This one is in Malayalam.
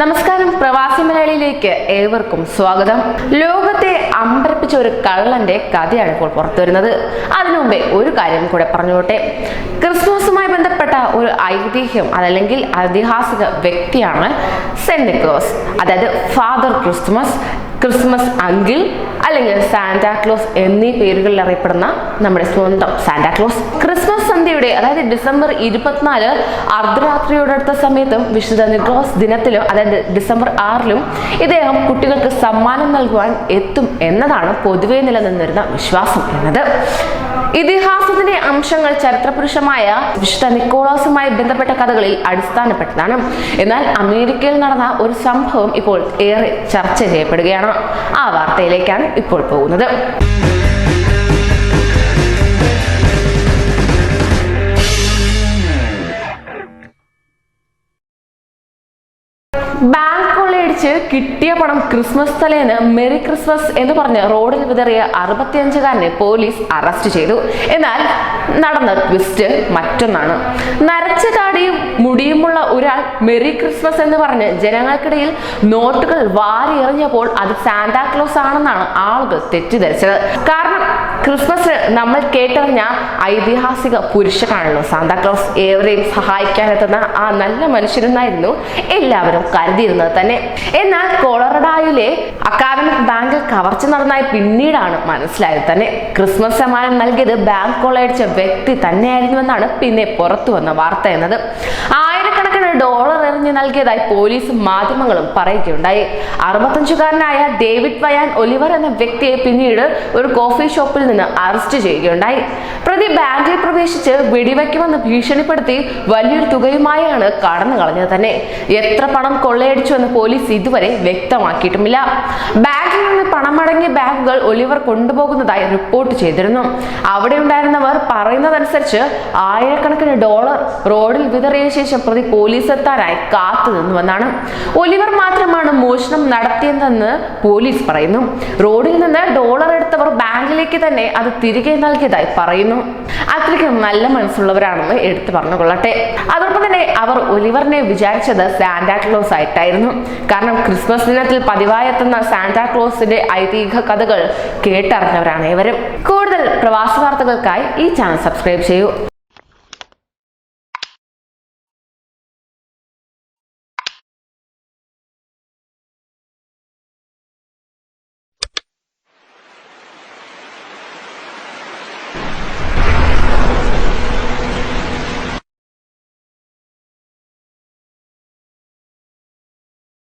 നമസ്കാരം. പ്രവാസി മലയാളിയിലേക്ക് ഏവർക്കും സ്വാഗതം. ലോകത്തെ അമ്പരപ്പിച്ച ഒരു കള്ളന്റെ കഥയാണ് ഇപ്പോൾ പുറത്തു വരുന്നത് അതിനു മുമ്പേ ഒരു കാര്യം കൂടെ പറഞ്ഞോട്ടെ. ക്രിസ്മസുമായി ബന്ധപ്പെട്ട ഒരു ഐതിഹ്യം അതല്ലെങ്കിൽ ഐതിഹാസിക വ്യക്തിയാണ് സെന്റ് ക്രോസ് അതായത് ഫാദർ ക്രിസ്മസ് ക്രിസ്മസ് അങ്കിൾ അല്ലെങ്കിൽ സാന്റാക്ലോസ് എന്നീ പേരുകളിൽ അറിയപ്പെടുന്ന നമ്മുടെ സ്വന്തം സാന്റാക്ലോസ് ക്രിസ്മസ് സന്ധ്യയുടെ അതായത് ഡിസംബർ ഇരുപത്തിനാല് അർദ്ധരാത്രിയോടടുത്ത സമയത്തും വിശുദ്ധ നിക്ലോസ് ദിനത്തിലും അതായത് ഡിസംബർ ആറിലും ഇദ്ദേഹം കുട്ടികൾക്ക് സമ്മാനം നൽകുവാൻ എത്തും എന്നതാണ് പൊതുവെ നിലനിന്നിരുന്ന വിശ്വാസം എന്നത്. ഇതിഹാസത്തിന്റെ അംശങ്ങൾ ചരിത്രപുരുഷമായ വിശുദ്ധ നിക്കോളാസുമായി ബന്ധപ്പെട്ട കഥകളിൽ അടിസ്ഥാനപ്പെട്ടതാണ്. എന്നാൽ അമേരിക്കയിൽ നടന്ന ഒരു സംഭവം ഇപ്പോൾ ഏറെ ചർച്ച ചെയ്യപ്പെടുകയാണ്. ആ വാർത്തയിലേക്കാണ് ഇപ്പോൾ പോകുന്നത്. ബാങ്ക് കിട്ടിയ പണം ക്രിസ്മസ് തലേന്ന് മെറി ക്രിസ്മസ് എന്ന് പറഞ്ഞ് റോഡിൽ വിതറിയ അറുപത്തിയഞ്ചുകാരനെ പോലീസ് അറസ്റ്റ് ചെയ്തു. എന്നാൽ നടന്ന ട്വിസ്റ്റ് മറ്റൊന്നാണ്. നരച്ച മുടിയുമുള്ള ഒരാൾ മെറി ക്രിസ്മസ് എന്ന് പറഞ്ഞ് ജനങ്ങൾക്കിടയിൽ നോട്ടുകൾ വാരി എറിഞ്ഞപ്പോൾ അത് സാന്താക്ലോസ് ആണെന്നാണ് ആളുകൾ തെറ്റിദ്ധരിച്ചത്. കാരണം ക്രിസ്മസ് നമ്മൾ കേട്ടറിഞ്ഞ ഐതിഹാസിക പുരുഷനാണല്ലോ സാന്താക്ലോസ് ഏവരെയും സഹായിക്കാനെത്തുന്ന ആ നല്ല മനുഷ്യനെന്നായിരുന്നു എല്ലാവരും കരുതിയിരുന്നത് തന്നെ. എന്നാൽ കൊളറഡായിലെ അക്കാദമിക് ബാങ്കിൽ കവർച്ച നടന്നായി പിന്നീടാണ് മനസ്സിലായത് തന്നെ. ക്രിസ്മസ് സമ്മാനം നൽകിയത് ബാങ്ക് കൊള്ളയടിച്ച വ്യക്തി തന്നെയായിരുന്നുവെന്നാണ് പിന്നെ പുറത്തു വന്ന വാർത്ത എന്നത്. ആയിരക്കണക്കിന് ഡോളർ എറിഞ്ഞ് നൽകിയതായി പോലീസും മാധ്യമങ്ങളും പറയുകയുണ്ടായി. അറുപത്തഞ്ചുകാരനായ ഡേവിഡ് വയാൻ ഒലിവർ എന്ന വ്യക്തിയെ പിന്നീട് ഒരു കോഫി ഷോപ്പിൽ നിന്ന് അറസ്റ്റ് ചെയ്യുകയുണ്ടായി. പ്രതി ബാങ്കിൽ പ്രവേശിച്ച് വെടിവെക്കുമെന്ന് ഭീഷണിപ്പെടുത്തി വലിയൊരു തുകയുമായാണ് കടന്നു കളഞ്ഞത് തന്നെ. എത്ര പണം കൊള്ളയടിച്ചു എന്ന് പോലീസ് ഇതുവരെ വ്യക്തമാക്കിയിട്ടുമില്ല. ബാങ്കിൽ നിന്ന് പണമടങ്ങിയ ബാഗുകൾ ഒലിവർ കൊണ്ടുപോകുന്നതായി റിപ്പോർട്ട് ചെയ്തിരുന്നു. അവിടെ ഉണ്ടായിരുന്നവർ പറയുന്നതനുസരിച്ച് ആയിരക്കണക്കിന് ഡോളർ റോഡിൽ വിതറിയ ശേഷം പ്രതി പോലീസ് എത്താനായി കാത്തു എന്നാണ്. ഒലിവർ മാത്രമാണ് മോഷണം നടത്തിയതെന്ന് പോലീസ് പറയുന്നു. റോഡിൽ നിന്ന് ഡോളർ എടുത്തവർ ബാങ്കിലേക്ക് തന്നെ അത് തിരികെ നൽകിയതായി പറയുന്നു. അത്രയ്ക്ക് നല്ല മനസ്സുള്ളവരാണെന്ന് എടുത്തു പറഞ്ഞുകൊള്ളട്ടെ. അതോടൊപ്പം തന്നെ അവർ ഒലിവറിനെ വിചാരിച്ചത് സാന്റാക്ലോസ് ആയിട്ടായിരുന്നു. കാരണം ക്രിസ്മസ് ദിനത്തിൽ പതിവായി എത്തുന്ന സാന്റാക്ലോസിന്റെ ഐതിഹ്യ കഥകൾ കേട്ടറിഞ്ഞവരാണ് ഇവരും. കൂടുതൽ പ്രവാസ വാർത്തകൾക്കായി ഈ ചാനൽ സബ്സ്ക്രൈബ് ചെയ്യൂ.